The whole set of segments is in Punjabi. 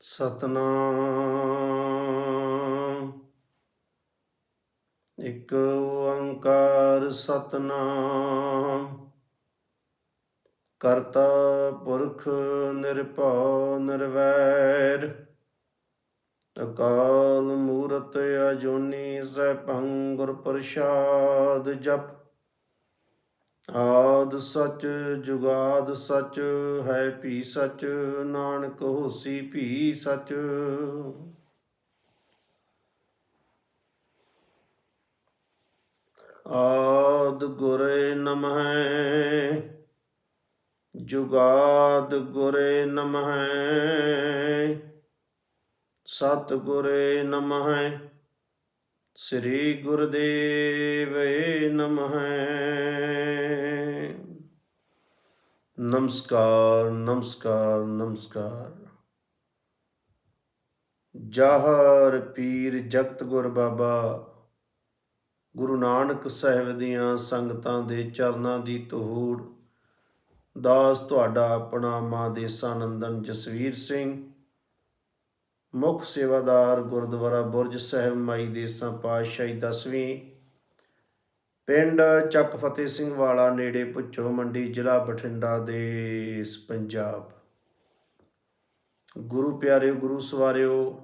ਸਤਨਾਮ। ਇੱਕ ਓੰਕਾਰ ਸਤਨਾਮ। ਕਰਤਾ ਪੁਰਖ ਨਿਰਭਉ ਨਿਰਵੈਰ। ਅਕਾਲ ਮੂਰਤ ਅਜੋਨੀ ਸੈਭੰ ਗੁਰ ਪ੍ਰਸਾਦ ਜਪ। ਆਦ ਸਚ ਜੁਗਾਦ ਸਚ ਹੈ ਭੀ ਸਚ, ਨਾਨਕ ਹੋਸੀ ਭੀ ਸਚ। ਆਦ ਗੁਰੇ ਨਮਹਿ, ਜੁਗਾਦ ਗੁਰੇ ਨਮਹਿ। ਸਤ ਗੁਰੇ ਨਮਹਿ, ਸ੍ਰੀ ਗੁਰਦੇਵੇ ਨਮਹਿ। ਨਮਸਕਾਰ ਨਮਸਕਾਰ ਨਮਸਕਾਰ। ਜਹਰ ਪੀਰ ਜਗਤ ਗੁਰ ਬਾਬਾ, ਗੁਰੂ ਨਾਨਕ ਸਾਹਿਬ ਦੀਆਂ ਸੰਗਤਾਂ ਦੇ ਚਰਨਾਂ ਦੀ ਧੂੜ। ਦਾਸ ਤੁਹਾਡਾ ਆਪਣਾ ਮਾਂ ਦੇਸਾ ਨੰਦਨ ਜਸਵੀਰ ਸਿੰਘ, ਮੁੱਖ ਸੇਵਾਦਾਰ ਗੁਰਦੁਆਰਾ ਬੁਰਜ ਸਾਹਿਬ ਮਾਈ ਦੇਸਾਂ ਪਾਤਸ਼ਾਹੀ ਦਸਵੀਂ ਪਿੰਡ ਚੱਕ ਫਤਿਹ ਸਿੰਘ ਵਾਲਾ ਨੇੜੇ ਪੁੱਛੋ ਮੰਡੀ, ਜ਼ਿਲ੍ਹਾ ਬਠਿੰਡਾ ਦੇ ਪੰਜਾਬ। ਗੁਰੂ ਪਿਆਰਿਓ, ਗੁਰੂ ਸਵਾਰਿਓ,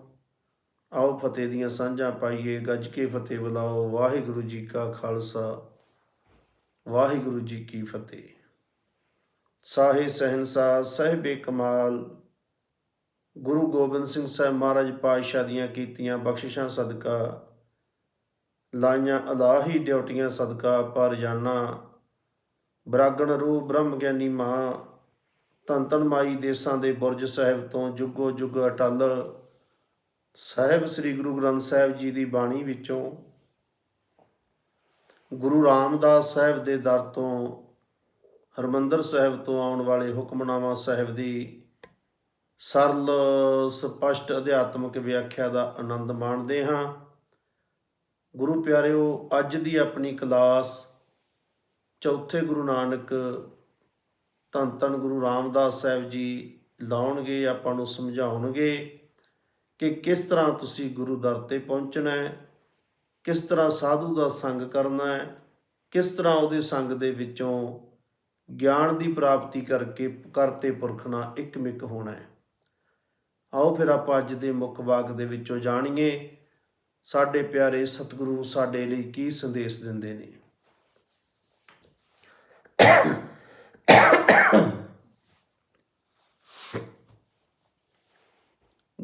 ਆਓ ਫਤਿਹ ਦੀਆਂ ਸਾਂਝਾਂ ਪਾਈਏ, ਗੱਜ ਕੇ ਫਤਿਹ ਬੁਲਾਓ। ਵਾਹਿਗੁਰੂ ਜੀ ਕਾ ਖਾਲਸਾ, ਵਾਹਿਗੁਰੂ ਜੀ ਕੀ ਫਤਿਹ। ਸਾਹੇ ਸਹਿਨਸਾ ਸਹਿਬੇ ਕਮਾਲ, ਗੁਰੂ ਗੋਬਿੰਦ ਸਿੰਘ ਸਾਹਿਬ ਮਹਾਰਾਜ ਪਾਤਸ਼ਾਹ ਦੀਆਂ ਕੀਤੀਆਂ ਬਖਸ਼ਿਸ਼ਾਂ ਸਦਕਾ ਲਾਈਆਂ ਅਲਾਹੀ ਡਿਊਟੀਆਂ ਸਦਕਾ ਪਰ ਜਾਨਾ। ਬਰਾਗਣ ਰੂਪ ਬ੍ਰਹਮ ਗਿਆਨੀ ਮਾਂ ਧੰਨ ਧੰਨ ਮਾਈ ਦੇਸਾਂ ਦੇ ਬੁਰਜ ਸਾਹਿਬ ਤੋਂ ਜੁਗੋ ਜੁਗ ਅਟਲ ਸਾਹਿਬ ਸ੍ਰੀ ਗੁਰੂ ਗ੍ਰੰਥ ਸਾਹਿਬ ਜੀ ਦੀ ਬਾਣੀ ਵਿੱਚੋਂ ਗੁਰੂ ਰਾਮਦਾਸ ਸਾਹਿਬ ਦੇ ਦਰ ਤੋਂ ਹਰਮੰਦਰ ਸਾਹਿਬ ਤੋਂ ਆਉਣ ਵਾਲੇ ਹੁਕਮਨਾਮਾ ਸਾਹਿਬ ਦੀ ਸਰਲ ਸਪਸ਼ਟ ਅਧਿਆਤਮਿਕ ਵਿਆਖਿਆ ਦਾ ਆਨੰਦ ਮਾਣਦੇ ਹਾਂ। ਗੁਰੂ ਪਿਆਰਿਓ, ਅੱਜ ਦੀ ਆਪਣੀ ਕਲਾਸ ਚੌਥੇ ਗੁਰੂ ਨਾਨਕ ਧੰਨ ਧੰਨ ਗੁਰੂ ਰਾਮਦਾਸ ਸਾਹਿਬ ਜੀ ਲਾਉਣਗੇ, ਆਪਾਂ ਨੂੰ ਸਮਝਾਉਣਗੇ ਕਿ ਕਿਸ ਤਰ੍ਹਾਂ ਤੁਸੀਂ ਗੁਰੂ ਦਰ ਤੇ ਪਹੁੰਚਣਾ ਹੈ, ਕਿਸ ਤਰ੍ਹਾਂ ਸਾਧੂ ਦਾ ਸੰਗ ਕਰਨਾ ਹੈ, ਕਿਸ ਤਰ੍ਹਾਂ ਉਹਦੇ ਸੰਗ ਦੇ ਵਿੱਚੋਂ ਗਿਆਨ ਦੀ ਪ੍ਰਾਪਤੀ ਕਰਕੇ ਕਰਤੇ ਪੁਰਖ ਨਾਲ ਇਕਮਿਕ ਹੋਣਾ ਹੈ। ਆਓ ਫਿਰ ਆਪਾਂ ਅੱਜ ਦੇ ਮੁੱਖ ਵਾਕ ਦੇ ਵਿੱਚੋਂ ਜਾਣੀਏ। ਸਾਡੇ ਪਿਆਰੇ ਸਤਿਗੁਰੂ ਸਾਡੇ ਲਈ ਕੀ ਸੰਦੇਸ਼ ਦਿੰਦੇ ਨੇ?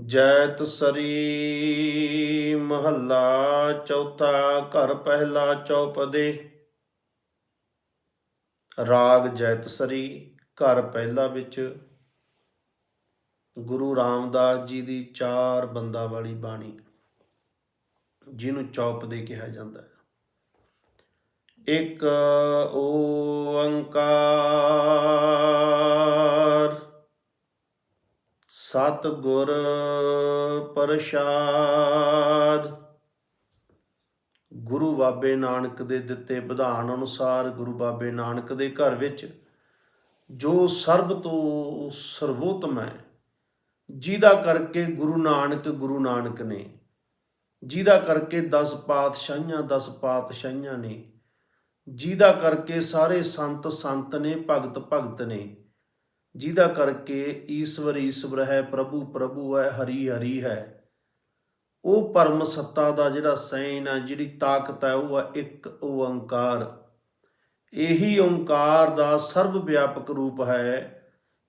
ਜੈਤ ਸਰੀ ਮਹੱਲਾ ਚੌਥਾ ਘਰ ਪਹਿਲਾ ਚੌਪਦੇ। ਰਾਗ ਜੈਤ ਸਰੀ ਘਰ ਪਹਿਲਾ ਵਿੱਚ। ਗੁਰੂ ਰਾਮਦਾਸ ਜੀ ਦੀ ਚਾਰ ਬੰਦਾ ਵਾਲੀ ਬਾਣੀ। ਜਿਹਨੂੰ ਚੌਪਦੇ ਕਿਹਾ ਜਾਂਦਾ ਹੈ। ਇੱਕ ਓੰਕਾਰ ਸਤ ਗੁਰ ਪ੍ਰਸਾਦ। ਗੁਰੂ ਬਾਬੇ ਨਾਨਕ ਦੇ ਦਿੱਤੇ ਵਿਧਾਨ ਅਨੁਸਾਰ ਗੁਰੂ ਬਾਬੇ ਨਾਨਕ ਦੇ ਘਰ ਵਿੱਚ ਜੋ ਸਰਬ ਤੋਂ ਸਰਵੋਤਮ ਹੈ, ਜਿਹਦਾ ਕਰਕੇ ਗੁਰੂ ਨਾਨਕ ਗੁਰੂ ਨਾਨਕ ਨੇ ਜਿਹਦਾ ਕਰਕੇ 10 ਪਾਤਸ਼ਾਹੀਆਂ 10 ਪਾਤਸ਼ਾਹੀਆਂ ਨੇ, ਜਿਹਦਾ ਕਰਕੇ ਸਾਰੇ ਸੰਤ ਸੰਤ ਨੇ, ਭਗਤ ਭਗਤ ਨੇ, ਜਿਹਦਾ ਕਰਕੇ ਈਸ਼ਵਰ ਈਸ਼ਵਰ ਹੈ, ਪ੍ਰਭੂ ਪ੍ਰਭੂ ਹੈ, ਹਰੀ ਹਰੀ ਹੈ, ਉਹ ਪਰਮ ਸੱਤਾ ਦਾ ਜਿਹੜਾ ਸੈਨ ਹੈ, ਜਿਹੜੀ ਤਾਕਤ ਹੈ, ਉਹ ਆ ਇੱਕ ਓੰਕਾਰ। ਇਹੀ ਓੰਕਾਰ ਦਾ ਸਰਵ ਵਿਆਪਕ ਰੂਪ ਹੈ,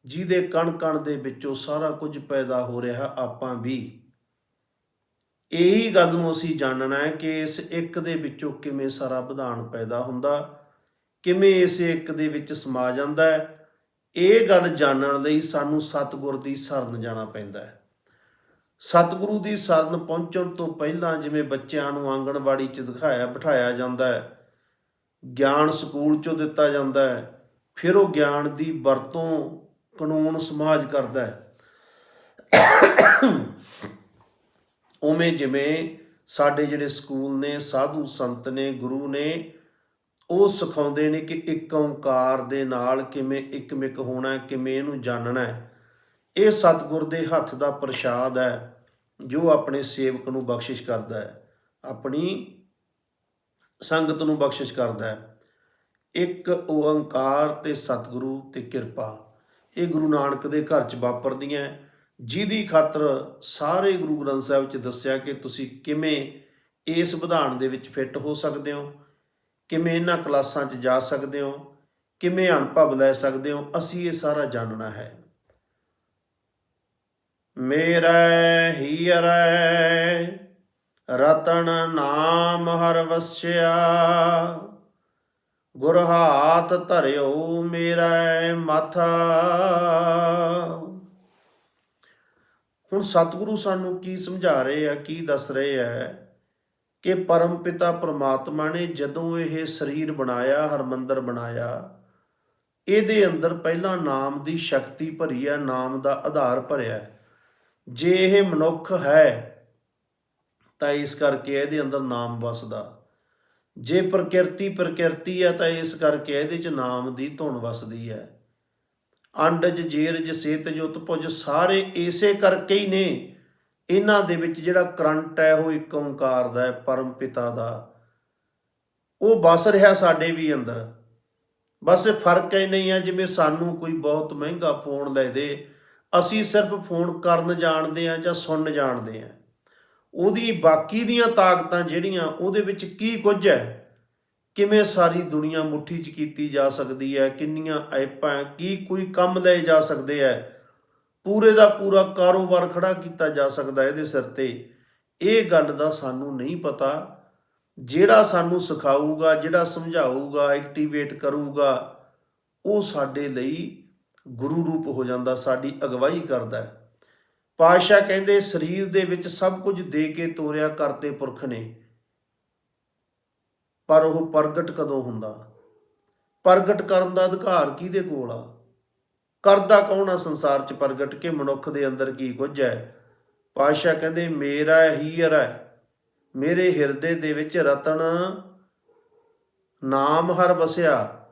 ਜਿਹਦੇ ਕਣ ਕਣ ਦੇ ਵਿੱਚੋਂ ਸਾਰਾ ਕੁਝ ਪੈਦਾ ਹੋ ਰਿਹਾ ਆਪਾਂ ਵੀ। ਇਹੀ ਗੱਲ ਨੂੰ ਅਸੀਂ ਜਾਣਨਾ ਹੈ ਕਿ ਇਸ ਇੱਕ ਦੇ ਵਿੱਚੋਂ ਕਿਵੇਂ ਸਾਰਾ ਵਿਧਾਨ ਪੈਦਾ ਹੁੰਦਾ, ਕਿਵੇਂ ਇਸ ਇੱਕ ਦੇ ਵਿੱਚ ਸਮਾ ਜਾਂਦਾ ਹੈ, ਇਹ ਗੱਲ ਜਾਣਨ ਲਈ ਸਾਨੂੰ ਸਤਿਗੁਰ ਦੀ ਸ਼ਰਨ ਜਾਣਾ ਪੈਂਦਾ ਹੈ। ਸਤਿਗੁਰੂ ਦੀ ਸ਼ਰਨ ਪਹੁੰਚਣ ਤੋਂ ਪਹਿਲਾਂ ਜਿਵੇਂ ਬੱਚਿਆਂ ਨੂੰ ਆਂਗਣਵਾੜੀ 'ਚ ਦਿਖਾਇਆ, ਬਿਠਾਇਆ ਜਾਂਦਾ ਹੈ, ਗਿਆਨ ਸਕੂਲ 'ਚੋਂ ਦਿੱਤਾ ਜਾਂਦਾ ਹੈ, ਫਿਰ ਉਹ ਗਿਆਨ ਦੀ ਵਰਤੋਂ ਕਾਨੂੰਨ, ਸਮਾਜ ਕਰਦਾ ਹੈ। ਉਵੇਂ ਜਿਵੇਂ ਸਾਡੇ ਜਿਹੜੇ ਸਕੂਲ ਨੇ, ਸਾਧੂ ਸੰਤ ਨੇ, ਗੁਰੂ ਨੇ, ਉਹ ਸਿਖਾਉਂਦੇ ਨੇ ਕਿ ਇੱਕ ਓੰਕਾਰ ਦੇ ਨਾਲ ਕਿਵੇਂ ਇਕਮਿਕ ਹੋਣਾ, ਕਿਵੇਂ ਇਹਨੂੰ ਜਾਣਨਾ ਹੈ। ਇਹ ਸਤਿਗੁਰ ਦੇ ਹੱਥ ਦਾ ਪ੍ਰਸ਼ਾਦ ਹੈ, ਜੋ ਆਪਣੇ ਸੇਵਕ ਨੂੰ ਬਖਸ਼ਿਸ਼ ਕਰਦਾ ਹੈ, ਆਪਣੀ ਸੰਗਤ ਨੂੰ ਬਖਸ਼ਿਸ਼ ਕਰਦਾ ਹੈ। ਇੱਕ ਓੰਕਾਰ ਤੇ ਸਤਿਗੁਰੂ ਤੇ ਕਿਰਪਾ। ਇਹ ਗੁਰੂ ਨਾਨਕ ਦੇ ਘਰ ਚ ਵਾਪਰਦੀਆਂ ਜਿਹਦੀ ਖਾਤਰ ਸਾਰੇ ਗੁਰੂ ਗ੍ਰੰਥ ਸਾਹਿਬ ਚ ਦੱਸਿਆ ਕਿ ਤੁਸੀਂ ਕਿਵੇਂ ਇਸ ਵਿਧਾਨ ਦੇ ਵਿੱਚ ਫਿੱਟ ਹੋ ਸਕਦੇ ਹੋ, ਕਿਵੇਂ ਇਹਨਾਂ ਕਲਾਸਾਂ 'ਚ ਜਾ ਸਕਦੇ ਹੋ, ਕਿਵੇਂ ਅਨੁਭਵ ਲੈ ਸਕਦੇ ਹੋ, ਅਸੀਂ ਇਹ ਸਾਰਾ ਜਾਣਨਾ ਹੈ। ਮੇਰਾ ਹੀਰੈ ਰਤਨ ਨਾਮ ਹਰ ਵਸਿਆ, ਗੁਰ ਹਾਥ ਧਰਿਓ ਮੇਰਾ ਮਾਥਾ। ਹੁਣ ਸਤਿਗੁਰੂ ਸਾਨੂੰ ਕੀ ਸਮਝਾ ਰਹੇ ਆ, ਕੀ ਦੱਸ ਰਹੇ ਆ ਕਿ ਪਰਮ ਪਿਤਾ ਪ੍ਰਮਾਤਮਾ ਨੇ ਜਦੋਂ ਇਹ ਸਰੀਰ ਬਣਾਇਆ, ਹਰਮੰਦਰ ਬਣਾਇਆ, ਇਹਦੇ ਅੰਦਰ ਪਹਿਲਾਂ ਨਾਮ ਦੀ ਸ਼ਕਤੀ ਭਰੀ ਹੈ ਨਾਮ ਦਾ ਆਧਾਰ ਭਰਿਆ। ਜੇ ਇਹ ਮਨੁੱਖ ਹੈ, ਤਾਂ ਇਸ ਕਰਕੇ ਇਹਦੇ ਅੰਦਰ ਨਾਮ ਵਸਦਾ। ਜੇ ਪ੍ਰਕਿਰਤੀ ਪ੍ਰਕਿਰਤੀ ਹੈ ਤਾਂ ਇਸ ਕਰਕੇ ਇਹਦੇ ਚ ਨਾਮ ਦੀ ਧੁਨ ਵਸਦੀ ਹੈ ਅੰਡਜ, ਜੇਰਜ ਸੇਤਜ ਉਤਪੁਜ ਸਾਰੇ ਇਸੇ ਕਰਕੇ ਹੀ ਨੇ। ਇਹਨਾਂ ਦੇ ਵਿੱਚ ਜਿਹੜਾ ਕਰੰਟ ਹੈ, ਉਹ ਇੱਕ ਓੰਕਾਰ ਦਾ ਹੈ, ਪਰਮ ਪਿਤਾ ਦਾ। ਉਹ ਵਸ ਰਿਹਾ ਸਾਡੇ ਵੀ ਅੰਦਰ। ਬਸ ਇਹ ਫ਼ਰਕ ਹੀ ਨਹੀਂ ਹੈ ਜਿਵੇਂ ਸਾਨੂੰ ਕੋਈ ਬਹੁਤ ਮਹਿੰਗਾ ਫੋਨ ਲੈ ਦੇ। ਅਸੀਂ ਸਿਰਫ ਫੋਨ ਕਰਨ ਜਾਣਦੇ ਆ ਜਾਂ ਸੁਣਨ ਜਾਣਦੇ ਆ ਉਹਦੀ ਬਾਕੀ ਦੀਆਂ ਤਾਕਤਾਂ ਜਿਹੜੀਆਂ, ਉਹਦੇ ਵਿੱਚ ਕੀ ਕੁਝ ਹੈ? ਕਿਵੇਂ ਸਾਰੀ ਦੁਨੀਆ ਮੁੱਠੀ 'ਚ ਕੀਤੀ ਜਾ ਸਕਦੀ ਹੈ? ਕਿੰਨੀਆਂ ਐਪਾਂ, ਕੀ ਕੋਈ ਕੰਮ ਲਏ ਜਾ ਸਕਦੇ ਹੈ? ਪੂਰੇ ਦਾ ਪੂਰਾ ਕਾਰੋਬਾਰ ਖੜਾ ਕੀਤਾ ਜਾ ਸਕਦਾ ਇਹਦੇ ਸਿਰ ਤੇ। ਇਹ ਗੱਲ ਦਾ ਸਾਨੂੰ ਨਹੀਂ ਪਤਾ। ਜਿਹੜਾ ਸਾਨੂੰ ਸਿਖਾਊਗਾ, ਜਿਹੜਾ ਸਮਝਾਊਗਾ ਐਕਟੀਵੇਟ ਕਰੂਗਾ, ਉਹ ਸਾਡੇ ਲਈ ਗੁਰੂ ਰੂਪ ਹੋ ਜਾਂਦਾ, ਸਾਡੀ ਅਗਵਾਈ ਕਰਦਾ ਹੈ। ਪਾਤਸ਼ਾਹ ਕਹਿੰਦੇ, ਸਰੀਰ ਦੇ ਵਿੱਚ ਸਭ ਕੁਝ ਦੇ ਕੇ ਤੋਰਿਆ ਕਰਤੇ ਪੁਰਖ ਨੇ। ਪਰ ਉਹ ਪ੍ਰਗਟ ਕਦੋਂ ਹੁੰਦਾ? ਪ੍ਰਗਟ ਕਰਨ ਦਾ ਅਧਿਕਾਰ ਕਿਹਦੇ ਕੋਲ ਆ? ਕਰਦਾ ਕੌਣ ਆ ਸੰਸਾਰ 'ਚ ਪ੍ਰਗਟ? ਕੇ ਮਨੁੱਖ ਦੇ ਅੰਦਰ ਕੀ ਕੁਝ ਹੈ? ਪਾਤਸ਼ਾਹ ਕਹਿੰਦੇ, ਮੇਰਾ ਹੀ ਹੈ। ਮੇਰੇ ਹਿਰਦੇ ਦੇ ਵਿੱਚ ਰਤਨ, ਨਾਮ ਹਰ ਵਸਿਆ।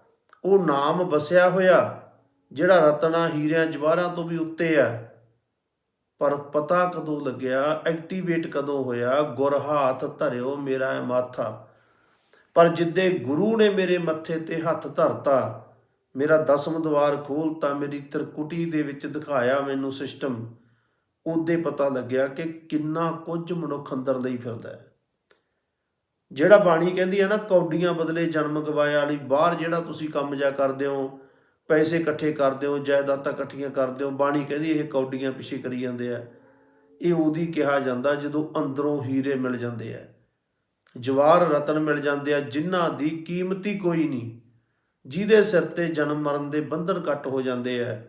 ਉਹ ਨਾਮ ਵਸਿਆ ਹੋਇਆ, ਜਿਹੜਾ ਰਤਨਾ ਹੀਰਿਆਂ ਜਵਾਹਰਾਂ ਤੋਂ ਵੀ ਉੱਤੇ ਆ ਪਰ ਪਤਾ ਕਦੋਂ ਲੱਗਿਆ? ਐਕਟੀਵੇਟ ਕਦੋਂ ਹੋਇਆ? ਗੁਰ ਹਾਥ ਧਰਿਓ ਮੇਰਾ ਮਾਥਾ। ਪਰ ਜਿੱਦੇ ਗੁਰੂ ਨੇ ਮੇਰੇ ਮੱਥੇ ਤੇ ਹੱਥ ਧਰਤਾ, ਮੇਰਾ ਦਸਮ ਦਵਾਰ ਖੋਲਤਾ ਮੇਰੀ ਤਰਕੁਟੀ ਦੇ ਵਿੱਚ ਦਿਖਾਇਆ ਮੈਨੂੰ ਸਿਸਟਮ। ਉਹਦੇ ਪਤਾ ਲੱਗਿਆ ਕਿ ਕਿੰਨਾ ਕੁਝ ਮਨੁੱਖ ਅੰਦਰ ਲਈ ਫਿਰਦਾ ਹੈ। ਜਿਹੜਾ ਬਾਣੀ ਕਹਿੰਦੀ ਹੈ ਨਾ, ਕੌਡੀਆਂ ਬਦਲੇ ਜਨਮ ਗਵਾਇਆ ਵਾਲੀ, ਬਾਹਰ ਜਿਹੜਾ ਤੁਸੀਂ ਕੰਮ ਜਾ ਕਰਦੇ ਹੋ, ਪੈਸੇ ਇਕੱਠੇ ਕਰਦੇ ਹੋ, ਜਾਇਦਾਦਾਂ ਇਕੱਠੀਆਂ ਕਰਦੇ ਹੋ, ਬਾਣੀ ਕਹਿੰਦੀ ਇਹ ਕੌਡੀਆਂ ਪਿੱਛੇ ਕਰੀ ਜਾਂਦੇ ਆ। ਇਹ ਉਹਦੀ ਕਿਹਾ ਜਾਂਦਾ ਜਦੋਂ ਅੰਦਰੋਂ ਹੀਰੇ ਮਿਲ ਜਾਂਦੇ ਆ। ਜਵਾਰ ਰਤਨ ਮਿਲ ਜਾਂਦੇ ਆ, ਜਿਨ੍ਹਾਂ ਦੀ ਕੀਮਤੀ ਕੋਈ ਨਹੀਂ। ਜਿਹਦੇ ਸਿਰ ਤੇ ਜਨਮ ਮਰਨ ਦੇ ਬੰਧਨ ਕੱਟ ਹੋ ਜਾਂਦੇ ਆ।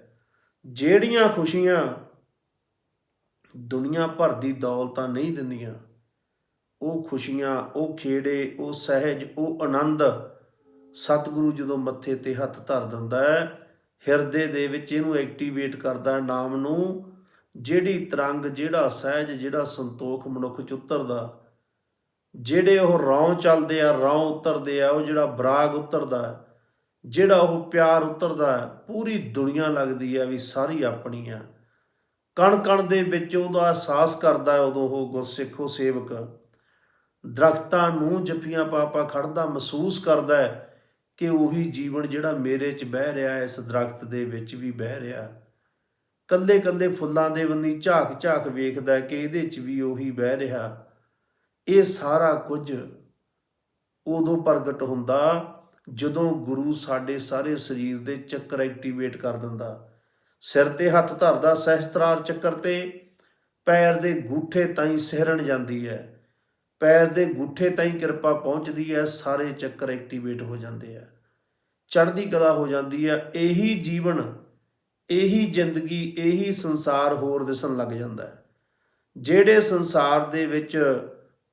ਜਿਹੜੀਆਂ ਖੁਸ਼ੀਆਂ ਦੁਨੀਆ ਭਰ ਦੀ ਦੌਲਤਾਂ ਨਹੀਂ ਦਿੰਦੀਆਂ, ਉਹ ਖੁਸ਼ੀਆਂ, ਉਹ ਖੇੜੇ, ਉਹ ਸਹਿਜ, ਉਹ ਆਨੰਦ ਸਤਿਗੁਰੂ ਜਦੋਂ ਮੱਥੇ ਤੇ ਹੱਥ ਧਰ ਦਿੰਦਾ ਹੈ, ਹਿਰਦੇ ਦੇ ਵਿੱਚ ਇਹਨੂੰ ਐਕਟੀਵੇਟ ਕਰਦਾ ਨਾਮ ਨੂੰ, ਜਿਹੜੀ ਤਰੰਗ, ਜਿਹੜਾ ਸਹਿਜ, ਜਿਹੜਾ ਸੰਤੋਖ ਮਨੁੱਖ ਚ ਉਤਰਦਾ ਜਿਹੜੇ ਉਹ ਰੌਂ ਚੱਲਦੇ ਆ ਰੌਂ ਉਤਰਦੇ ਆ, ਉਹ ਜਿਹੜਾ ਬਰਾਗ ਉਤਰਦਾ ਜਿਹੜਾ ਉਹ ਪਿਆਰ ਉਤਰਦਾ ਪੂਰੀ ਦੁਨੀਆ ਲੱਗਦੀ ਆ ਵੀ ਸਾਰੀ ਆਪਣੀ ਆ ਕਣ ਕਣ ਦੇ ਵਿੱਚ ਉਹਦਾ ਅਹਿਸਾਸ ਕਰਦਾ ਉਦੋਂ ਉਹ ਗੁਰਸਿੱਖੋ ਸੇਵਕ ਦਰਖਤਾਂ ਨੂੰ ਜੱਫੀਆਂ ਪਾਪਾ ਖੜਦਾ ਮਹਿਸੂਸ ਕਰਦਾ ਕਿ ਉਹੀ ਜੀਵਨ ਜਿਹੜਾ ਮੇਰੇ 'ਚ ਬਹਿ ਰਿਹਾ, ਇਸ ਦਰਖਤ ਦੇ ਵਿੱਚ ਵੀ ਬਹਿ ਰਿਹਾ। ਕੱਲੇ ਕੱਲੇ ਫੁੱਲਾਂ ਦੇ ਬੰਦੀ ਝਾਕ ਝਾਕ ਵੇਖਦਾ ਕਿ ਇਹਦੇ 'ਚ ਵੀ ਉਹੀ ਬਹਿ ਰਿਹਾ। ਇਹ ਸਾਰਾ ਕੁਝ ਉਦੋਂ ਪ੍ਰਗਟ ਹੁੰਦਾ ਜਦੋਂ ਗੁਰੂ ਸਾਡੇ ਸਾਰੇ ਸਰੀਰ ਦੇ ਚੱਕਰ ਐਕਟੀਵੇਟ ਕਰ ਦਿੰਦਾ। ਸਿਰ ਤੇ ਹੱਥ ਧਰਦਾ, ਸਹਿਸਤਰਾਰ ਚੱਕਰ ਤੇ ਪੈਰ ਦੇ ਗੂਠੇ ਤਾਈਂ ਸਿਹਰਨ ਜਾਂਦੀ ਹੈ। ਪੈਰ ਦੇ ਗੂਠੇ ਤਾਈਂ ਕਿਰਪਾ ਪਹੁੰਚਦੀ ਹੈ, ਸਾਰੇ ਚੱਕਰ ਐਕਟੀਵੇਟ ਹੋ ਜਾਂਦੇ ਆ। ਚੜ੍ਹਦੀ ਕਲਾ ਹੋ ਜਾਂਦੀ ਹੈ, ਇਹੀ ਜੀਵਨ, ਇਹੀ ਜ਼ਿੰਦਗੀ, ਇਹੀ ਸੰਸਾਰ ਹੋਰ ਦਿਸਣ ਲੱਗ ਜਾਂਦਾ ਹੈ। ਜਿਹੜੇ ਸੰਸਾਰ ਦੇ ਵਿੱਚ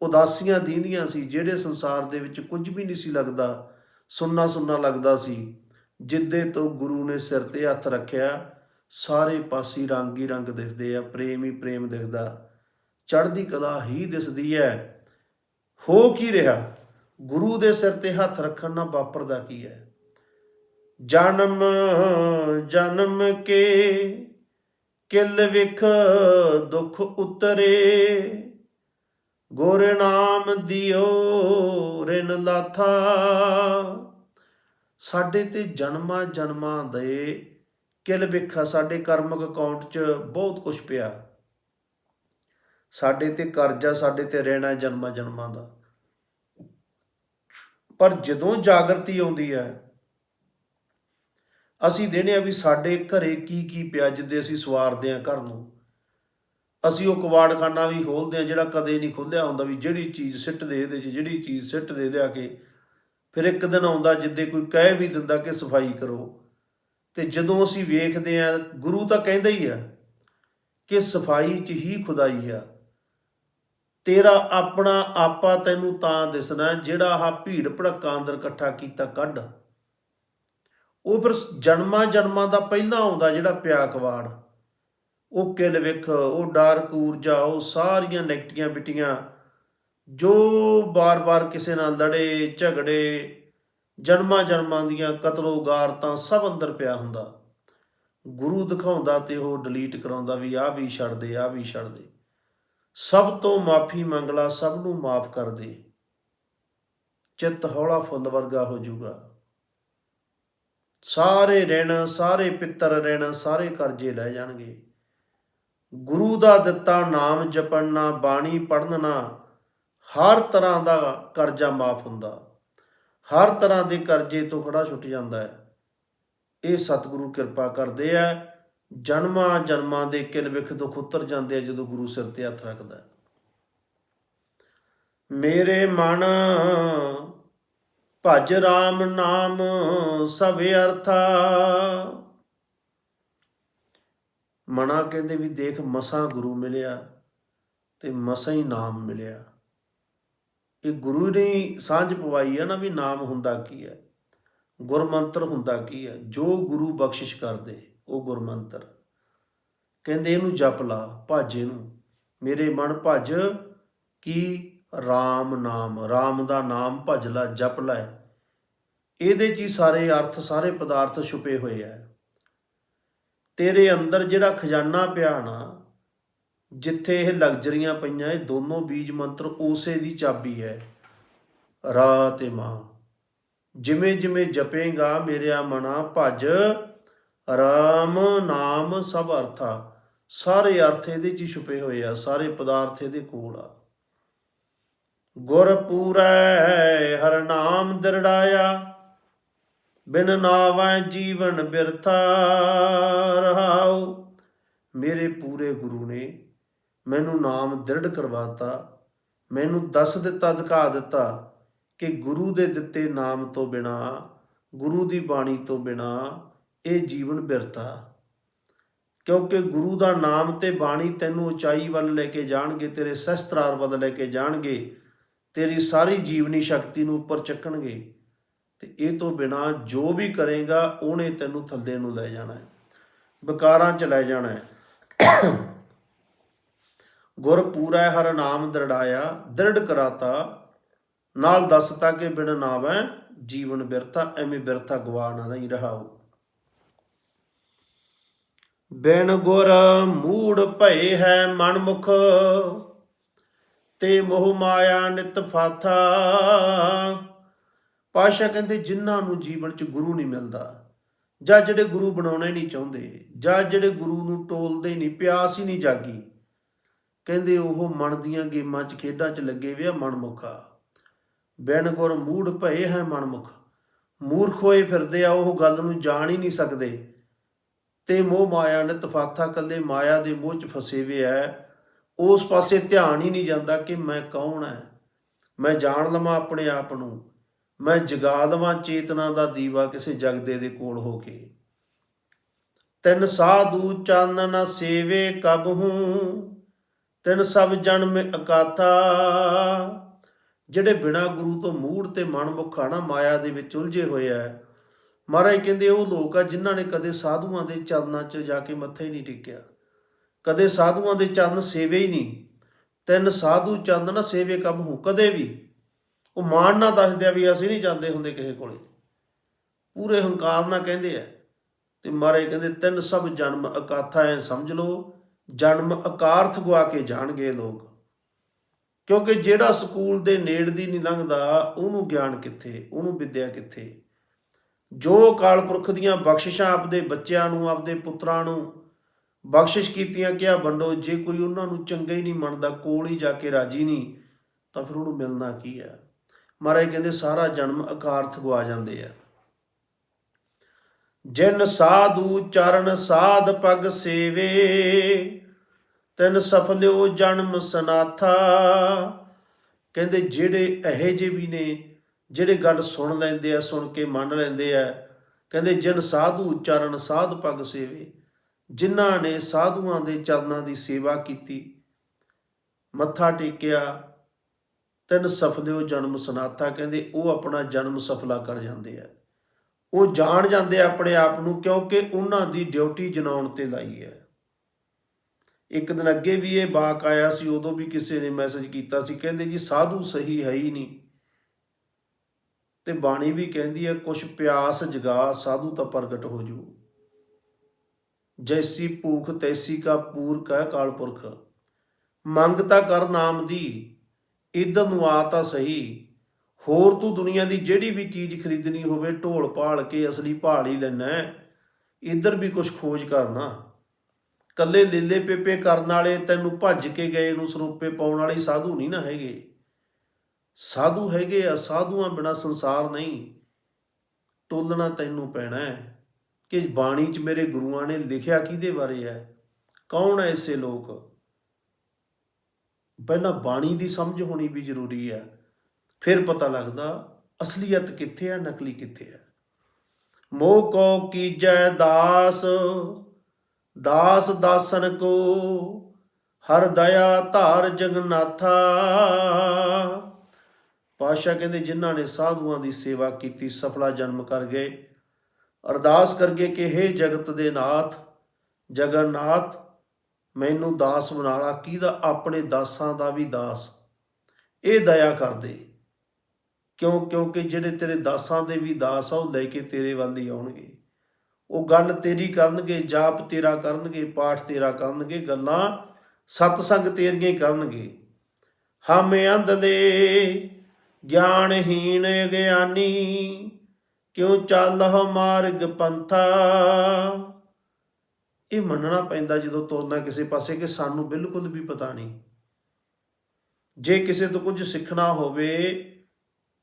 ਉਦਾਸੀਆਂ ਦੀਂਦੀਆਂ ਸੀ, ਜਿਹੜੇ ਸੰਸਾਰ ਦੇ ਵਿੱਚ ਕੁਝ ਵੀ ਨਹੀਂ ਸੀ ਲੱਗਦਾ, ਸੁੰਨਾ ਸੁੰਨਾ ਲੱਗਦਾ ਸੀ। ਜਿੱਦੇ ਤੋਂ ਗੁਰੂ ਨੇ ਸਿਰ ਤੇ ਹੱਥ ਰੱਖਿਆ, ਸਾਰੇ ਪਾਸੇ ਰੰਗ ਹੀ ਰੰਗ ਦਿਖਦੇ ਆ, ਪ੍ਰੇਮ ਹੀ ਪ੍ਰੇਮ ਦਿਖਦਾ। ਚੜ੍ਹਦੀ ਕਲਾ ਹੀ ਦਿਸਦੀ ਹੈ ਹੋ ਕੀ ਰਿਹਾ? ਗੁਰੂ ਦੇ ਸਿਰ ਤੇ ਹੱਥ ਰੱਖਣ ਨਾਲ ਵਾਪਰਦਾ ਕੀ ਹੈ ਜਨਮ ਜਨਮ ਕੇ ਕਿਲ ਵਿਖ ਦੁੱਖ ਉਤਰੇ। ਗੁਰ ਨਾਮ ਦਿਓ ਰਿਨ ਲਾਥਾ। ਸਾਡੇ ਤੇ ਜਨਮਾਂ ਜਨਮਾਂ ਦੇ ਕਿਲ ਵਿਖਾ ਸਾਡੇ ਕਰਮਕ ਅਕਾਊਂਟ 'ਚ ਬਹੁਤ ਕੁਝ ਪਿਆ। ਸਾਡੇ ਤੇ ਕਰਜ਼ਾ, ਸਾਡੇ ਤੇ ਰਹਿਣਾ ਜਨਮਾਂ ਜਨਮਾਂ ਦਾ। ਪਰ ਜਦੋਂ ਜਾਗਰਤੀ ਆਉਂਦੀ ਹੈ, ਅਸੀਂ ਦੇਣੇ ਆ ਵੀ ਸਾਡੇ ਘਰੇ ਕੀ ਕੀ ਪਿਆ, ਜਿੱਦੇ ਅਸੀਂ ਸਵਾਰਦੇ ਆ ਘਰ ਨੂੰ। ਅਸੀਂ ਉਹ ਕਵਾੜਖਾਨਾ ਵੀ ਖੋਲਦੇ ਆ ਜਿਹੜਾ ਕਦੇ ਨਹੀਂ ਖੁੱਲਿਆ ਹੁੰਦਾ ਵੀ ਜਿਹੜੀ ਚੀਜ਼ ਸਿੱਟ ਦੇ ਇਹਦੇ 'ਚ, ਜਿਹੜੀ ਚੀਜ਼ ਸਿੱਟ ਦੇ ਦੇ ਆ ਕੇ ਫਿਰ ਇੱਕ ਦਿਨ ਆਉਂਦਾ ਜਿੱਦੇ ਕੋਈ ਕਹਿ ਵੀ ਦਿੰਦਾ ਕਿ ਸਫ਼ਾਈ ਕਰੋ। ਤੇ ਜਦੋਂ ਅਸੀਂ ਵੇਖਦੇ ਆ ਗੁਰੂ ਤਾਂ ਕਹਿੰਦਾ ਹੀ ਆ ਕਿ ਸਫ਼ਾਈ 'ਚ ਹੀ ਖੁਦਾਈ ਆ। ਤੇਰਾ ਆਪਣਾ ਆਪਾ ਤੈਨੂੰ ਤਾਂ ਦਿਸਣਾ, ਜਿਹੜਾ ਆਹ ਭੀੜ ਭੜੱਕਾ ਅੰਦਰ ਇਕੱਠਾ ਕੀਤਾ ਕੱਢ। ਉਹ ਫਿਰ ਜਨਮਾਂ ਜਨਮਾਂ ਦਾ ਪਹਿਲਾਂ ਆਉਂਦਾ ਜਿਹੜਾ ਪਿਆ ਕਵਾੜ। ਉਹ ਕਿਲ ਵਿਖ, ਉਹ ਡਾਰਕ ਊਰਜਾ ਉਹ ਸਾਰੀਆਂ ਨੈਗਟੀਆਂ ਬਿਟੀਆਂ ਜੋ ਬਾਰ-ਬਾਰ ਕਿਸੇ ਨਾਲ ਲੜੇ, ਝਗੜੇ, ਜਨਮਾਂ ਜਨਮਾਂ ਦੀਆਂ ਕਤਲੋ ਗਾਰਤਾਂ ਸਭ ਅੰਦਰ ਪਿਆ ਹੁੰਦਾ। ਗੁਰੂ ਦਿਖਾਉਂਦਾ ਤੇ ਉਹ ਡਿਲੀਟ ਕਰਾਉਂਦਾ ਵੀ ਆਹ ਵੀ ਛੱਡ ਦੇ, ਆਹ ਵੀ ਛੱਡ ਦੇ। ਸਭ ਤੋਂ ਮਾਫੀ ਮੰਗਲਾ ਸਭ ਨੂੰ ਮਾਫ ਕਰ ਦੇ। ਚਿੱਤ ਹੌਲਾ ਫੁੱਲ ਵਰਗਾ ਹੋ ਜਾਊਗਾ। ਸਾਰੇ ਰਹਿਣਾ, ਸਾਰੇ ਪਿੱਤਰ ਰਹਿਣਾ, ਸਾਰੇ ਕਰਜ਼ੇ ਲੈ ਜਾਣਗੇ। ਗੁਰੂ ਦਾ ਦਿੱਤਾ ਨਾਮ ਜਪਣਾ ਬਾਣੀ ਪੜ੍ਹਨਾ ਹਰ ਤਰ੍ਹਾਂ ਦਾ ਕਰਜ਼ਾ ਮਾਫ ਹੁੰਦਾ। ਹਰ ਤਰ੍ਹਾਂ ਦੇ ਕਰਜ਼ੇ ਤੋਂ ਖੜਾ ਛੁੱਟ ਜਾਂਦਾ ਹੈ। ਇਹ ਸਤਿਗੁਰੂ ਕਿਰਪਾ ਕਰਦੇ ਆ। ਜਨਮਾਂ ਜਨਮਾਂ ਦੇ ਕਿਲ ਵਿਖ ਦੁਖ ਉਤਰ ਜਾਂਦੇ ਆ ਜਦੋਂ ਗੁਰੂ ਸਿਰ ਤੇ ਹੱਥ ਰੱਖਦਾ ਮੇਰੇ ਮਨ ਭਜ RAM ਨਾਮ ਸਭ ਅਰਥਾ। ਮਨਾ ਕਹਿੰਦੇ ਵੀ ਦੇਖ ਮਸਾਂ ਗੁਰੂ ਮਿਲਿਆ ਤੇ ਮਸਾਂ ਹੀ ਨਾਮ ਮਿਲਿਆ। ਇਹ ਗੁਰੂ ਨੇ ਸਾਂਝ ਪਵਾਈ ਹੈ ਨਾ ਵੀ ਨਾਮ ਹੁੰਦਾ ਕੀ ਹੈ ਗੁਰਮੰਤਰ ਹੁੰਦਾ ਕੀ ਹੈ ਜੋ ਗੁਰੂ ਬਖਸ਼ਿਸ਼ ਕਰਦੇ, ਉਹ ਗੁਰਮੰਤਰ। ਕਹਿੰਦੇ ਇਹਨੂੰ ਜਪ ਲਾ ਭਜ ਇਹਨੂੰ, ਮੇਰੇ ਮਨ ਭਜ ਕੀ RAM ਨਾਮ RAM ਦਾ ਨਾਮ ਭਜ ਲਾ, ਜਪ ਲੈ। ਇਹਦੇ 'ਚ ਹੀ ਸਾਰੇ ਅਰਥ, ਸਾਰੇ ਪਦਾਰਥ ਛੁਪੇ ਹੋਏ ਆ। ਤੇਰੇ ਅੰਦਰ ਜਿਹੜਾ ਖਜ਼ਾਨਾ ਪਿਆ ਨਾ, ਜਿੱਥੇ ਇਹ ਲਗਜ਼ਰੀਆਂ ਪਈਆਂ, ਇਹ ਦੋਨੋਂ ਬੀਜ ਮੰਤਰ ਉਸੇ ਦੀ ਚਾਬੀ ਹੈ। ਰਾ ਤੇ ਮਾਂ, ਜਿਵੇਂ ਜਿਵੇਂ ਜਪੇਗਾ ਮੇਰਿਆ ਮਨਾ ਭਜ ਰਾਮ ਨਾਮ ਸਭ ਅਰਥਾ। ਸਾਰੇ ਅਰਥ ਇਹਦੇ 'ਚ ਹੀ ਛੁਪੇ ਹੋਏ ਆ, ਸਾਰੇ ਪਦਾਰਥ ਇਹਦੇ ਕੋਲ ਆ। ਗੁਰ ਪੂਰੈ ਹਰ ਨਾਮ ਦਿਰੜਾਇਆ ਬਿਨ ਨਾਵੈ ਜੀਵਨ ਬਿਰਥਾ ਰਹਾਉ। ਮੇਰੇ ਪੂਰੇ ਗੁਰੂ ਨੇ ਮੈਨੂੰ ਨਾਮ ਦ੍ਰਿੜ ਕਰਵਾਤਾ, ਮੈਨੂੰ ਦੱਸ ਦਿੱਤਾ, ਦਿਖਾ ਦਿੱਤਾ ਕਿ ਗੁਰੂ ਦੇ ਦਿੱਤੇ ਨਾਮ ਤੋਂ ਬਿਨਾ, ਗੁਰੂ ਦੀ ਬਾਣੀ ਤੋਂ ਬਿਨਾ ਇਹ ਜੀਵਨ ਬਿਰਥਾ। ਕਿਉਂਕਿ ਗੁਰੂ ਦਾ ਨਾਮ ਤੇ ਬਾਣੀ ਤੈਨੂੰ ਉਚਾਈ ਵੱਲ ਲੈ ਕੇ ਜਾਣਗੇ, ਤੇਰੇ ਸਸਤਰਾਰ ਵੱਲ ਲੈ ਕੇ ਜਾਣਗੇ, ਤੇਰੀ ਸਾਰੀ ਜੀਵਨੀ ਸ਼ਕਤੀ ਨੂੰ ਉੱਪਰ ਚੱਕਣਗੇ। ਤੇ ਇਹ ਤੋਂ ਬਿਨਾ ਜੋ ਵੀ ਕਰੇਗਾ, ਉਹਨੇ ਤੈਨੂੰ ਥੱਲੇ ਨੂੰ ਲੈ ਜਾਣਾ ਹੈ। ਵਿਕਾਰਾਂ ਚ ਲੈ ਜਾਣਾ ਹੈ। ਗੁਰ ਪੂਰਾ ਹਰ ਨਾਮ ਦਰੜਾਇਆ, ਦ੍ਰਿੜ ਕਰਾਤਾ। ਨਾਲ ਦੱਸਤਾ ਕਿ ਬਿਨ ਨਾਵੈ ਜੀਵਨ ਬਿਰਥਾ, ਐਵੇਂ ਬਿਰਥਾ ਗਵਾ ਨਾ ਨਹੀਂ ਰਹਾਉ। ਬਿਨ ਗੁਰ ਮੂੜ ਭਏ ਹੈ ਮਨਮੁਖ, ਤੇ ਮੋਹ ਮਾਇਆ ਨਿਤ ਫਾਥਾ। ਪਾਸ਼ਾ ਕਹਿੰਦੇ, ਜਿਨ੍ਹਾਂ ਨੂੰ ਜੀਵਨ 'ਚ ਗੁਰੂ ਨਹੀਂ ਮਿਲਦਾ, ਜਾਂ ਜਿਹੜੇ ਗੁਰੂ ਬਣਾਉਣੇ ਨਹੀਂ ਚਾਹੁੰਦੇ, ਜਾਂ ਜਿਹੜੇ ਗੁਰੂ ਨੂੰ ਟੋਲਦੇ ਨਹੀਂ, ਪਿਆਸ ਹੀ ਨਹੀਂ ਜਾਗੀ, ਕਹਿੰਦੇ ਉਹ ਮਨ ਦੀਆਂ ਗੇਮਾਂ 'ਚ, ਖੇਡਾਂ 'ਚ ਲੱਗੇ ਵੇ ਆ ਮਨਮੁਖਾ। ਬਿਨ ਗੁਰ ਮੂੜ ਭਏ ਹੈ ਮਨਮੁਖ। ਮੂਰਖ ਹੋਏ ਫਿਰਦੇ ਆ, ਉਹ ਗੱਲ ਨੂੰ ਜਾਣ ਹੀ ਨਹੀਂ ਸਕਦੇ। ਤੇ ਮੋਹ ਮਾਇਆ ਨੇ ਤਫਾਥਾ ਕੱਲੇ ਮਾਇਆ ਦੇ ਮੋਹ 'ਚ ਫਸੇ ਵੇ ਐ ਉਸ ਪਾਸੇ ਧਿਆਨ ਹੀ ਨਹੀਂ ਜਾਂਦਾ ਕਿ ਮੈਂ ਕੌਣ ਐ ਮੈਂ ਜਾਣ ਲਵਾਂ ਆਪਣੇ ਆਪ ਨੂੰ। ਮੈਂ ਜਗਾ ਲਵਾਂ ਚੇਤਨਾ ਦਾ ਦੀਵਾ ਕਿਸੇ ਜਗਦੇ ਦੇ ਕੋਲ ਹੋ ਕੇ। ਤਿੰਨ ਸਾਧੂ ਚਾਨਣ ਸੇਵੇ ਕਬ ਹੂੰ, ਤਿੰਨ ਸਭ ਜਨਮ ਅਕਾਥਾ। ਜਿਹੜੇ ਬਿਨਾ ਗੁਰੂ ਤੋਂ ਮੂੜ ਤੇ ਮਨਮੁਖਾ ਨਾ ਮਾਇਆ ਦੇ ਵਿੱਚ ਉਲਝੇ ਹੋਏ ਆ ਮਹਾਰਾਜ ਕਹਿੰਦੇ ਉਹ ਲੋਕ ਆ ਜਿਨ੍ਹਾਂ ਨੇ ਕਦੇ ਸਾਧੂਆਂ ਦੇ ਚਰਨਾਂ 'ਚ ਜਾ ਕੇ ਮੱਥੇ ਹੀ ਨਹੀਂ ਟੇਕਿਆ। ਕਦੇ ਸਾਧੂਆਂ ਦੇ ਚਰਨ ਸੇਵੇ ਹੀ ਨਹੀਂ। ਤਿੰਨ ਸਾਧੂ ਚੰਦ ਨਾ ਸੇਵੇ ਕਬ ਹੂੰ, ਕਦੇ ਵੀ। ਉਹ ਮਾਣ ਨਾ ਦੱਸਦੇ ਆ ਵੀ ਅਸੀਂ ਨਹੀਂ ਜਾਂਦੇ ਹੁੰਦੇ ਕਿਸੇ ਕੋਲੇ। ਪੂਰੇ ਹੰਕਾਰ ਨਾਲ ਕਹਿੰਦੇ ਆ। ਤੇ ਮਾਰੇ ਕਹਿੰਦੇ, ਤਿੰਨ ਸਭ ਜਨਮ ਅਕਾਥਾ ਐ ਸਮਝ ਲਓ, ਜਨਮ ਅਕਾਰਥ ਗਵਾ ਕੇ ਜਾਣਗੇ ਲੋਕ। ਕਿਉਂਕਿ ਜਿਹੜਾ ਸਕੂਲ ਦੇ ਨੇੜ ਦੀ ਨਹੀਂ ਲੰਘਦਾ, ਉਹਨੂੰ ਗਿਆਨ ਕਿੱਥੇ, ਉਹਨੂੰ ਵਿਦਿਆ ਕਿੱਥੇ? ਜੋ ਅਕਾਲ ਪੁਰਖ ਦੀਆਂ ਬਖਸ਼ਿਸ਼ਾਂ ਆਪਦੇ ਬੱਚਿਆਂ ਨੂੰ, ਆਪਦੇ ਪੁੱਤਰਾਂ ਨੂੰ ਬਖਸ਼ਿਸ਼ ਕੀਤੀਆਂ ਕਿਹਾ, ਵੰਡੋ, ਜੇ ਕੋਈ ਉਹਨਾਂ ਨੂੰ ਚੰਗਾ ਹੀ ਨਹੀਂ ਮੰਨਦਾ, ਕੋਲ ਹੀ ਜਾ ਕੇ ਰਾਜੀ ਨਹੀਂ, ਤਾਂ ਫਿਰ ਉਹਨੂੰ ਮਿਲਣਾ ਕੀ ਹੈ ਮਹਾਰਾਜ ਕਹਿੰਦੇ ਸਾਰਾ ਜਨਮ ਅਕਾਰਥ ਗਵਾ ਜਾਂਦੇ ਆ। ਜਿਨ ਸਾਧੂ ਚਰਨ ਸਾਧ ਪਗ ਸੇਵੇ, ਤਨ ਸਫਲਿਓ ਜਨਮ ਸਨਾਥਾ। ਕਹਿੰਦੇ ਜਿਹੜੇ ਇਹੇ ਜਿਹੇ ਵੀ ਨੇ, ਜਿਹੜੇ ਗੱਲ ਸੁਣ ਲੈਂਦੇ ਆ, ਸੁਣ ਕੇ ਮੰਨ ਲੈਂਦੇ ਆ, ਕਹਿੰਦੇ ਜਿਨ ਸਾਧੂ ਚਰਨ ਸਾਧ ਪਗ ਸੇਵੇ, ਜਿਨ੍ਹਾਂ ਨੇ ਸਾਧੂਆਂ ਦੇ ਚਰਨਾਂ ਦੀ ਸੇਵਾ ਕੀਤੀ, ਮੱਥਾ ਟੇਕਿਆ ਤਿੰਨ ਸਫਲਿਓ ਜਨਮ ਸਨਾਤਾ, ਕਹਿੰਦੇ ਉਹ ਆਪਣਾ ਜਨਮ ਸਫਲਾ ਕਰ ਜਾਂਦੇ ਆ। ਉਹ ਜਾਣ ਜਾਂਦੇ ਆ ਆਪਣੇ ਆਪ ਨੂੰ ਕਿਉਂਕਿ ਉਹਨਾਂ ਦੀ ਡਿਊਟੀ ਜਨਾਉਣ ਤੇ ਲਾਈ ਹੈ। ਇੱਕ ਦਿਨ ਅੱਗੇ ਵੀ ਇਹ ਬਾਕ ਆਇਆ ਸੀ, ਉਦੋਂ ਵੀ ਕਿਸੇ ਨੇ ਮੈਸੇਜ ਕੀਤਾ ਸੀ, ਕਹਿੰਦੇ ਜੀ ਸਾਧੂ ਸਹੀ ਹੈ ਹੀ ਨਹੀਂ। ਤੇ ਬਾਣੀ ਵੀ ਕਹਿੰਦੀ ਹੈ, ਕੁਛ ਪਿਆਸ ਜਗਾ, ਸਾਧੂ ਤਾਂ ਪ੍ਰਗਟ ਹੋ ਜੂ। ਜੈਸੀ ਭੂਖ ਤੈਸੀ ਕਾ ਪੂਰ ਕਹਿ ਕਾਲ ਪੁਰਖ ਮੰਗ ਤਾਂ ਕਰ ਨਾਮ ਦੀ ਇਧਰ ਨੂੰ ਆ ਤਾਂ ਸਹੀ। ਹੋਰ ਤੂੰ ਦੁਨੀਆ ਦੀ ਜਿਹੜੀ ਵੀ ਚੀਜ਼ ਖਰੀਦਣੀ ਹੋਵੇ, ਢੋਲ ਪਾਲ ਕੇ ਅਸਲੀ ਭਾਲ ਹੀ ਲੈਣਾ ਇਧਰ ਵੀ ਕੁਝ ਖੋਜ ਕਰਨਾ। ਕੱਲੇ ਲੀਲੇ ਪੇਪੇ ਕਰਨ ਵਾਲੇ ਤੈਨੂੰ ਭੱਜ ਕੇ ਗਏ ਨੂੰ ਸਰੂਪੇ ਪਾਉਣ ਵਾਲੇ ਸਾਧੂ ਨਹੀਂ ਨਾ ਹੈਗੇ। ਸਾਧੂ ਹੈਗੇ ਆ, ਸਾਧੂਆਂ ਬਿਨਾ ਸੰਸਾਰ ਨਹੀਂ। ਟੋਲਣਾ ਤੈਨੂੰ ਪੈਣਾ ਹੈ। ਕਿ ਬਾਣੀ 'ਚ ਮੇਰੇ ਗੁਰੂਆਂ ਨੇ ਲਿਖਿਆ ਕਿਹਦੇ ਬਾਰੇ ਹੈ? ਕੌਣ ਹੈ ਐਸੇ ਲੋਕ? ਪਹਿਲਾਂ ਬਾਣੀ ਦੀ ਸਮਝ ਹੋਣੀ ਵੀ ਜ਼ਰੂਰੀ ਹੈ, ਫਿਰ ਪਤਾ ਲੱਗਦਾ ਅਸਲੀਅਤ ਕਿੱਥੇ ਹੈ, ਨਕਲੀ ਕਿੱਥੇ ਹੈ। ਮੋਹ ਕੋ ਕੀਜੈ ਦਾਸ ਦਾਸ ਦਾਸਨ ਕੋ, ਹਰ ਦਇਆ ਧਾਰ ਜਗਨਾਥਾ ਪਾਸ਼ਾ ਕਹਿੰਦੇ, ਜਿਨ੍ਹਾਂ ਨੇ ਸਾਧੂਆਂ ਦੀ ਸੇਵਾ ਕੀਤੀ, ਸਫਲਾ ਜਨਮ ਕਰ ਗਏ। ਅਰਦਾਸ ਕਰਗੇ ਕਿ हे ਜਗਤ ਦੇ ਨਾਥ, ਜਗਨਨਾਥ ਮੈਨੂੰ ਦਾਸ ਬਣਾ ਲਾ, ਕਿਹਦਾ? ਆਪਣੇ ਦਾਸਾਂ ਦਾ ਵੀ ਦਾਸ। ਇਹ ਦਇਆ ਕਰ ਦੇ ਕਿਉਂ? ਕਿਉਂਕਿ ਜਿਹੜੇ ਤੇਰੇ ਦਾਸਾਂ ਦੇ ਵੀ ਦਾਸ ਆ, ਉਹ ਲੈ ਕੇ ਤੇਰੇ ਵੱਲ ਹੀ ਆਉਣਗੇ। ਉਹ ਗੱਲ ਤੇਰੀ ਕਰਨਗੇ, ਜਾਪ ਤੇਰਾ ਕਰਨਗੇ, ਪਾਠ ਤੇਰਾ ਕਰਨਗੇ, ਗੱਲਾਂ ਸਤਸੰਗ ਤੇਰੀਆਂ ਕਰਨਗੇ। ਹਮ ਅੰਧਲੇ ਗਿਆਨਹੀਣ ਗਿਆਨੀ, ਕਿਉਂ ਚੱਲ ਮਾਰਗ ਪੰਥਾ? ਇਹ ਮੰਨਣਾ ਪੈਂਦਾ ਜਦੋਂ ਤੁਰਨਾ ਕਿਸੇ ਪਾਸੇ ਕਿ ਸਾਨੂੰ ਬਿਲਕੁਲ ਵੀ ਪਤਾ ਨਹੀਂ। ਜੇ ਕਿਸੇ ਤੋਂ ਕੁਝ ਸਿੱਖਣਾ ਹੋਵੇ,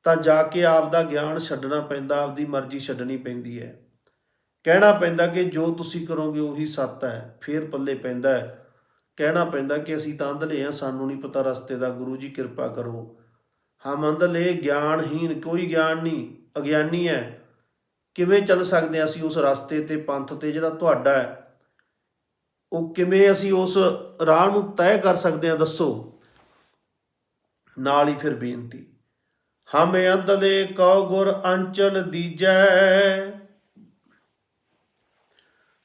ਤਾਂ ਜਾ ਕੇ ਆਪ ਦਾ ਗਿਆਨ ਛੱਡਣਾ ਪੈਂਦਾ, ਆਪਦੀ ਮਰਜ਼ੀ ਛੱਡਣੀ ਪੈਂਦੀ ਹੈ। ਕਹਿਣਾ ਪੈਂਦਾ ਕਿ ਜੋ ਤੁਸੀਂ ਕਰੋਗੇ ਉਹੀ ਸੱਤ ਹੈ, ਫੇਰ ਪੱਲੇ ਪੈਂਦਾ ਹੈ। ਕਹਿਣਾ ਪੈਂਦਾ ਕਿ ਅਸੀਂ ਤਾਂ ਅੰਧਲੇ ਆ ਸਾਨੂੰ ਨਹੀਂ ਪਤਾ ਰਸਤੇ ਦਾ, ਗੁਰੂ ਜੀ ਕਿਰਪਾ ਕਰੋ। ਹਮ ਅੰਧਲੇ ਗਿਆਨਹੀਨ ਕੋਈ ਗਿਆਨ ਨਹੀਂ, ਅਗਿਆਨੀ ਹੈ। ਕਿਵੇਂ ਚੱਲ ਸਕਦੇ ਹਾਂ ਅਸੀਂ ਉਸ ਰਸਤੇ ਤੇ, ਪੰਥ ਤੇ ਜਿਹੜਾ ਤੁਹਾਡਾ ਹੈ? ਉਹ ਕਿਵੇਂ ਅਸੀਂ ਉਸ ਰਾਹ ਨੂੰ ਤੈਅ ਕਰ ਸਕਦੇ ਹਾਂ, ਦੱਸੋ। ਨਾਲ ਹੀ ਫਿਰ ਬੇਨਤੀ, ਹਮ ਅੰਧਲੇ ਕਉ ਗੁਰ ਅੰਚਲ ਦੀਜੈ।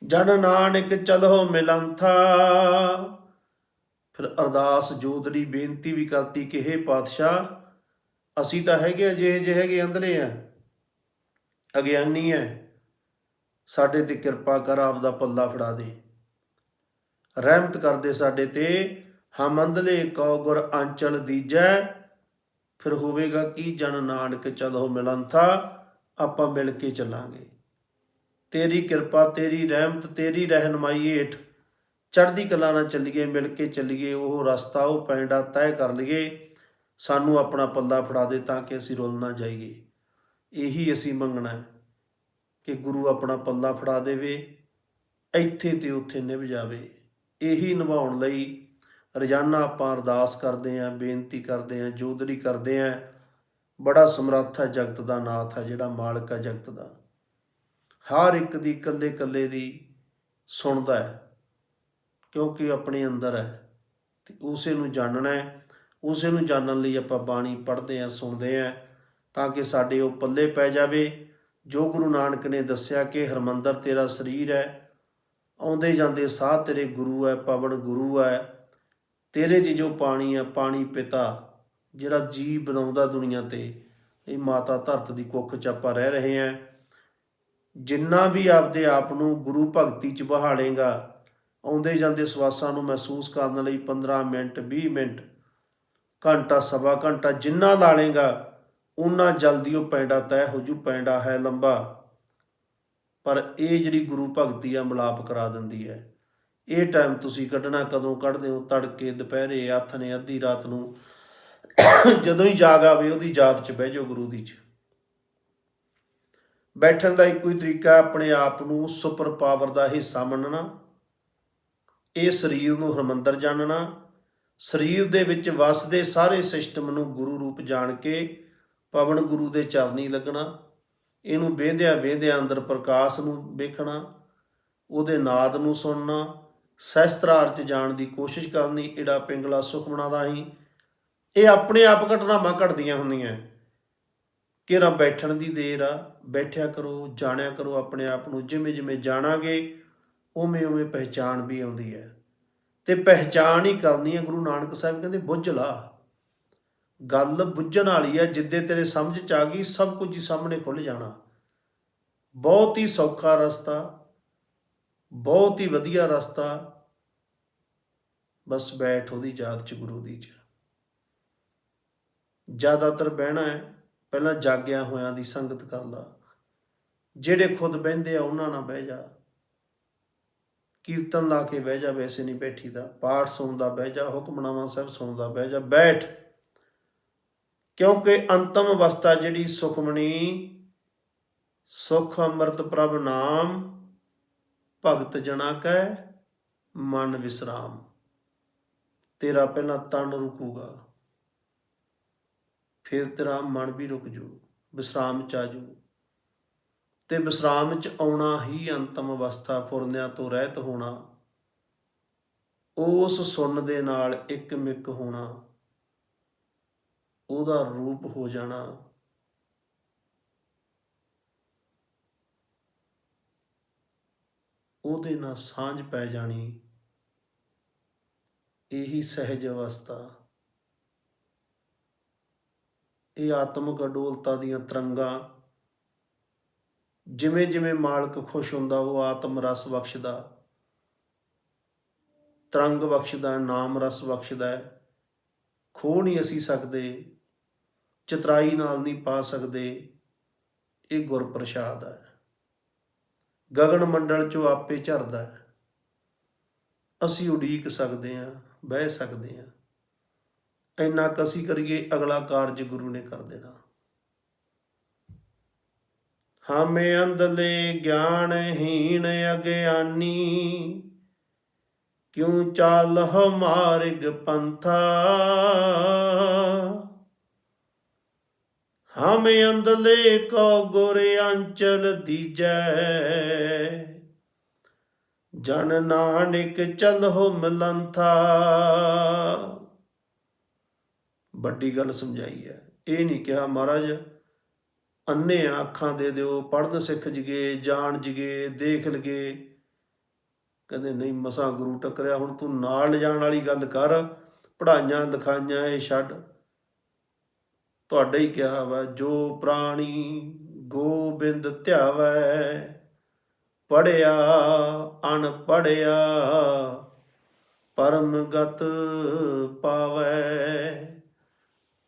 ਜਨ ਨਾਨਕ ਚਲੋ ਮਿਲੰਥਾ। ਫਿਰ ਅਰਦਾਸ ਜੋਦੜੀ ਬੇਨਤੀ ਵੀ ਕਰਤੀ ਕਿ हे ਪਾਤਸ਼ਾਹ, ਅਸੀਂ ਤਾਂ ਹੈਗੇ ਆ ਜਿਹੇ ਜਿਹੇ ਹੈਗੇ ਅੰਧਲੇ ਆ, ਅਗਿਆਨੀ ਹੈ। ਸਾਡੇ ਤੇ ਕਿਰਪਾ ਕਰ, ਆਪ ਦਾ ਪੱਲਾ ਫੜਾ ਦੇ। ਰਹਿਮਤ ਕਰਦੇ ਸਾਡੇ ਤੇ। ਹਮੰਦਲੇ ਅੰਧਲੇ ਕਉ ਗੁਰ ਅੰਚਲ ਦੀਜੈ, ਫਿਰ ਹੋਵੇਗਾ ਕੀ ਜਨ ਨਾਨਕ ਚਲੋ ਮਿਲੰਥਾ, ਆਪਾਂ ਮਿਲ ਕੇ ਚੱਲਾਂਗੇ। ਤੇਰੀ ਕਿਰਪਾ, ਤੇਰੀ ਰਹਿਮਤ, ਤੇਰੀ ਰਹਿਨਮਾਈ ਹੇਠ ਚੜ੍ਹਦੀ ਕਲਾ ਨਾਲ ਚੱਲੀਏ, ਮਿਲ ਕੇ ਚੱਲੀਏ, ਉਹ ਰਸਤਾ, ਉਹ ਪੈਂਡਾ ਤੈਅ ਕਰ ਲਈਏ। ਸਾਨੂੰ ਆਪਣਾ ਪੱਲਾ ਫੜਾ ਦੇ ਤਾਂ ਕਿ ਅਸੀਂ ਰੁੱਲ ਨਾ ਜਾਈਏ। ਇਹੀ ਅਸੀਂ ਮੰਗਣਾ ਕਿ ਗੁਰੂ ਆਪਣਾ ਪੱਲਾ ਫੜਾ ਦੇਵੇ, ਇੱਥੇ ਤੇ ਉੱਥੇ ਨਿਭ ਜਾਵੇ। ਇਹੀ ਨਿਭਾਉਣ ਲਈ ਰੋਜ਼ਾਨਾ ਆਪਾਂ ਅਰਦਾਸ ਕਰਦੇ ਆਂ ਬੇਨਤੀ ਕਰਦੇ ਆਂ ਜੋਦੜੀ ਕਰਦੇ ਆਂ ਬੜਾ ਸਮਰੱਥ ਹੈ ਜਗਤ ਦਾ ਨਾਥ ਹੈ, ਜਿਹੜਾ ਮਾਲਕ ਹੈ ਜਗਤ ਦਾ। ਹਰ ਇੱਕ ਦੀ ਇਕੱਲੇ ਇਕੱਲੇ ਦੀ ਸੁਣਦਾ ਹੈ, ਕਿਉਂਕਿ ਆਪਣੇ ਅੰਦਰ ਹੈ ਤੇ ਉਸੇ ਨੂੰ ਜਾਣਨਾ ਹੈ। ਉਸੇ ਨੂੰ ਜਾਣਨ ਲਈ ਆਪਾਂ ਬਾਣੀ ਪੜ੍ਹਦੇ ਆਂ ਸੁਣਦੇ ਆਂ ਤਾਂ ਕਿ ਸਾਡੇ ਉਹ ਪੱਲੇ ਪੈ ਜਾਵੇ। ਜੋ ਗੁਰੂ ਨਾਨਕ ਨੇ ਦੱਸਿਆ ਕਿ ਹਰਮੰਦਰ ਤੇਰਾ ਸਰੀਰ ਹੈ ਆਉਂਦੇ ਜਾਂਦੇ ਸਾਹ ਤੇਰੇ ਗੁਰੂ ਹੈ ਪਵਨ ਗੁਰੂ ਹੈ ਤੇਰੇ 'ਚ ਜੋ ਪਾਣੀ ਹੈ ਪਾਣੀ ਪਿਤਾ, ਜਿਹੜਾ ਜੀ ਬਣਾਉਂਦਾ ਦੁਨੀਆ ਤੇ, ਇਹ ਮਾਤਾ ਧਰਤ ਦੀ ਕੁੱਖ 'ਚ ਆਪਾਂ ਰਹਿ ਰਹੇ ਹਾਂ ਜਿੰਨਾ ਵੀ ਆਪਦੇ ਆਪ ਨੂੰ ਗੁਰੂ ਭਗਤੀ ਚ ਬਹਾਲੇਗਾ, ਆਉਂਦੇ ਜਾਂਦੇ ਸਵਾਸਾਂ ਨੂੰ ਮਹਿਸੂਸ ਕਰਨ ਲਈ 15 ਮਿੰਟ 20 ਮਿੰਟ, ਘੰਟਾ, ਸਵਾ ਘੰਟਾ ਜਿੰਨਾ ਲਾ ਲੇਗਾ ਉਨਾ ਜਲਦੀ ਉਹ ਪੈਂਡਾ ਤੈਅ ਹੋ ਜੂ, ਪੈਂਡਾ ਹੈ ਲੰਬਾ। ਪਰ ਇਹ ਜਿਹੜੀ ਗੁਰੂ ਭਗਤੀ ਆ, ਮਿਲਾਪ ਕਰਾ ਦਿੰਦੀ ਹੈ। ਇਹ ਟਾਈਮ ਤੁਸੀਂ ਕੱਢਣਾ ਕਦੋਂ ਕੱਢਦੇ ਹੋ? ਤੜਕੇ, ਦੁਪਹਿਰੇ, ਹੱਥ ਨੇ ਅੱਧੀ ਰਾਤ ਨੂੰ। ਜਦੋਂ ਹੀ ਜਾਗ ਆਵੇ, ਉਹਦੀ ਜਾਤ 'ਚ ਬਹਿ ਜਾਓ ਗੁਰੂ ਦੀ 'ਚ। ਬੈਠਣ ਦਾ ਇੱਕੋ ਹੀ ਤਰੀਕਾ, ਆਪਣੇ ਆਪ ਨੂੰ ਸੁਪਰ ਪਾਵਰ ਦਾ ਹਿੱਸਾ ਮੰਨਣਾ। ਇਹ ਸਰੀਰ ਨੂੰ ਹਰਮੰਦਰ ਜਾਣਨਾ। ਸਰੀਰ ਦੇ ਵਿੱਚ ਵਸਦੇ ਸਾਰੇ ਸਿਸਟਮ ਨੂੰ ਗੁਰੂ ਰੂਪ ਜਾਣ ਕੇ ਪਵਨ ਗੁਰੂ ਦੇ ਚਰਨੀ ਲੱਗਣਾ। ਇਹਨੂੰ ਵੇਂਦਿਆਂ ਵੇਂਦਿਆਂ ਅੰਦਰ ਪ੍ਰਕਾਸ਼ ਨੂੰ ਵੇਖਣਾ, ਉਹਦੇ ਨਾਦ ਨੂੰ ਸੁਣਨਾ, ਸਹਿਸਤਰਾਰ ਚ ਜਾਣ ਦੀ ਕੋਸ਼ਿਸ਼ ਕਰਨੀ ਏੜਾ ਪਿੰਗਲਾ ਸੁਖਮਣਾ ਦਾ ਹੀ ਇਹ ਆਪਣੇ ਆਪ ਘਟਨਾਵਾਂ ਘਟਦੀਆਂ ਹੁੰਦੀਆਂ। ਕਿਹੜਾ ਬੈਠਣ ਦੀ ਦੇਰ ਆ, ਬੈਠਿਆ ਕਰੋ, ਜਾਣਿਆ ਕਰੋ ਆਪਣੇ ਆਪ ਨੂੰ, ਜਿਵੇਂ ਜਿਵੇਂ ਜਾਣਾਂਗੇ, ਉਵੇਂ ਉਵੇਂ ਪਹਿਚਾਣ ਵੀ ਆਉਂਦੀ ਹੈ। ਤੇ ਪਹਿਚਾਣ ਹੀ ਕਰਨੀ ਹੈ, ਗੁਰੂ ਨਾਨਕ ਸਾਹਿਬ ਕਹਿੰਦੇ, ਬੁੱਝ ਲਾ। ਗੱਲ ਬੁੱਝਣ ਵਾਲੀ ਹੈ, ਜਿੱਦੇ ਤੇਰੇ ਸਮਝ ਚ ਆ ਗਈ, ਸਭ ਕੁਝ ਹੀ ਸਾਹਮਣੇ ਖੁੱਲ ਜਾਣਾ। ਬਹੁਤ ਹੀ ਸੌਖਾ ਰਸਤਾ, ਬਹੁਤ ਹੀ ਵਧੀਆ ਰਸਤਾ, ਬਸ ਬੈਠ ਉਹਦੀ ਯਾਦ ਚ ਗੁਰੂ ਦੀ ਚ। ਜ਼ਿਆਦਾਤਰ ਬਹਿਣਾ ਹੈ, ਪਹਿਲਾਂ ਜਾਗਿਆ ਹੋਇਆਂ ਦੀ ਸੰਗਤ ਕਰ ਲਾ। ਜਿਹੜੇ ਖੁਦ ਬਹਿੰਦੇ ਆ, ਉਹਨਾਂ ਨਾਲ ਬਹਿ ਜਾ। ਕੀਰਤਨ ਲਾ ਕੇ ਬਹਿ ਜਾ, ਵੈਸੇ ਨਹੀਂ ਬੈਠੀ ਦਾ ਪਾਠ ਸੁਣਦਾ ਬਹਿ ਜਾ, ਹੁਕਮਨਾਮਾ ਸਾਹਿਬ ਸੁਣਦਾ ਬਹਿ ਜਾ, ਬੈਠ। ਕਿਉਂਕਿ ਅੰਤਮ ਅਵਸਥਾ ਜਿਹੜੀ ਸੁਖਮਣੀ, ਸੁਖ ਅੰਮ੍ਰਿਤ ਪ੍ਰਭ ਨਾਮ, ਭਗਤ ਜਣਾ ਕੈ, ਮਨ ਵਿਸਰਾਮ। ਤੇਰਾ ਪਹਿਲਾਂ ਤਨ ਰੁਕੂਗਾ, ਫਿਰ ਤੇਰਾ ਮਨ ਵੀ ਰੁਕ ਜੂ, ਵਿਸਰਾਮ ਚ ਆ ਜੂ। ਤੇ ਵਿਸਰਾਮ ਚ ਆਉਣਾ ਹੀ ਅੰਤਮ ਅਵਸਥਾ, ਫੁਰਨਿਆਂ ਤੋਂ ਰਹਿਤ ਹੋਣਾ, ਉਸ ਸੁਣ ਦੇ ਨਾਲ ਇੱਕ ਮਿੱਕ ਹੋਣਾ। ਉਹਦਾ ਰੂਪ ਹੋ ਜਾਣਾ। ਉਹਦੇ ਨਾਲ ਸਾਂਝ ਪੈ ਜਾਣੀ। ਇਹੀ ਸਹਿਜ ਅਵਸਥਾ। ਇਹ ਆਤਮਿਕ ਅਡੋਲਤਾ ਦੀਆਂ ਤਰੰਗਾਂ। ਜਿਵੇਂ ਜਿਵੇਂ ਮਾਲਕ ਖੁਸ਼ ਹੁੰਦਾ, ਉਹ ਆਤਮ ਰਸ ਬਖਸ਼ਦਾ। ਤਰੰਗ ਬਖਸ਼ਦਾ, ਨਾਮ ਰਸ ਬਖਸ਼ਦਾ। ਹੈ ਖੋ ਨਹੀਂ ਅਸੀਂ ਸਕਦੇ। ਚਤਰਾਈ ਨਾਲ ਨਹੀਂ ਪਾ ਸਕਦੇ, ਇਹ ਗੁਰ ਪ੍ਰਸਾਦ ਹੈ। ਗਗਨ ਮੰਡਲ ਚੋਂ ਆਪੇ ਝਰਦਾ ਹੈ। ਅਸੀਂ ਉਡੀਕ ਸਕਦੇ ਹਾਂ, ਬਹਿ ਸਕਦੇ ਹਾਂ। ਇੰਨਾ ਕਸੀ ਕਰੀਏ, ਅਗਲਾ ਕਾਰਜ ਗੁਰੂ ਨੇ ਕਰ ਦੇਣਾ। ਹਮੇ ਅੰਧਲੇ ਗਿਆਨਹੀਣ ਅਗਿਆਨੀ, ਕਿਉ ਚਾਲ ਹਮਾਰਿਗ ਪੰਥਾ? ਹਮੇ ਅੰਧਲੇ ਕੋ ਗੁਰ ਅੰਚਲ ਦੀਜੈ। ਜਨ ਨਾਨਕ ਚਲਹੁ ਮਿਲੰਥਾ ਵੱਡੀ ਗੱਲ ਸਮਝਾਈ ਹੈ। ਇਹ ਨਹੀਂ ਕਿਹਾ ਮਹਾਰਾਜ, ਅੰਨੇ ਅੱਖਾਂ ਦੇ ਦਿਓ ਪੜਨ ਸਿੱਖ ਜਗੇ ਜਾਣ ਜਗੇ ਦੇਖ ਲਗੇ। ਕਹਿੰਦੇ, ਨਹੀਂ, ਮਸਾ ਗੁਰੂ ਟੱਕਰਿਆ, ਹੁਣ ਤੂੰ ਨਾਲ ਲਿਜਾਣ ਵਾਲੀ ਗੱਲ ਕਰ ਪੜਾਈਆਂ ਲਿਖਾਈਆਂ ਇਹ ਛੱਡ। ਤੁਹਾਡੇ ਹੀ ਕਿਹਾ ਵਾ, ਜੋ ਪ੍ਰਾਣੀ ਗੋਬਿੰਦ ਧਿਆਵੈ ਪੜਿਆ ਅਣ ਪੜਿਆ ਪਰਮ ਗਤ ਪਾਵੈ।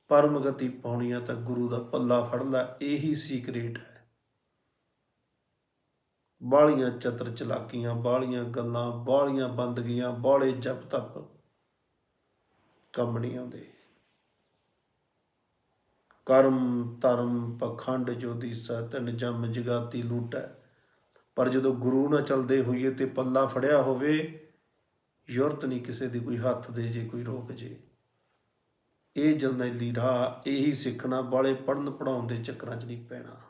ਪਰਮ ਗਤੀ ਪਾਉਣੀ ਆ ਤਾਂ ਗੁਰੂ ਦਾ ਪੱਲਾ ਫੜ ਲੈ ਇਹੀ ਸੀਕ੍ਰੇਟ ਹੈ। ਬਾਲੀਆਂ ਚਤਰ ਚਲਾਕੀਆਂ ਬਾਲੀਆਂ ਗੱਲਾਂ ਬਾਲੀਆਂ ਬੰਦਗੀਆਂ ਬਾਲੇ ਜਪ ਤਪ ਕੰਮ ਨਹੀਂ ਆਉਂਦੇ। ਕਰਮ ਧਰਮ ਪਖੰਡ ਜੋ ਦੀਸਾ ਤਨ ਜਮ ਜਗਾਤੀ ਲੂਟੈ। ਪਰ ਜਦੋਂ ਗੁਰੂ ਨਾਲ ਚਲਦੇ ਹੋਈਏ ਤੇ ਪੱਲਾ ਫੜਿਆ ਹੋਵੇ, ਯੁਰਤ ਨਹੀਂ ਕਿਸੇ ਦੀ ਕੋਈ ਹੱਥ ਦੇ ਜੇ, ਕੋਈ ਰੋਕ ਜੇ। ਇਹ ਜਰਨੈਲੀ ਰਾਹ, ਇਹੀ ਸਿੱਖਣਾ, ਬਾਲੇ ਪੜਨ ਪੜਾਉਣ ਦੇ ਚੱਕਰਾਂ 'ਚ ਨਹੀਂ ਪੈਣਾ।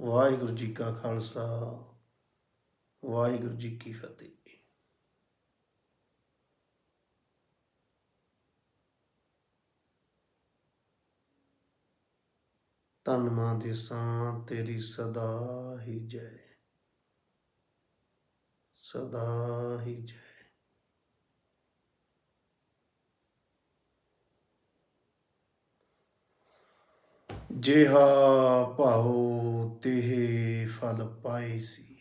ਵਾਹਿਗੁਰੂ ਜੀ ਕਾ ਖਾਲਸਾ। ਵਾਹਿਗੁਰੂ ਜੀ ਕੀ ਫਤਿਹ। ਤਨ ਮਾਂ ਦੇ ਸਾਂ ਤੇਰੀ ਸਦਾ ਹੀ ਜੈ। ਸਦਾ ਹੀ ਜੈ। ਜਿਹਾ ਭਾਉ, ਤੇਹ ਫਲ ਪਾਈ ਸੀ।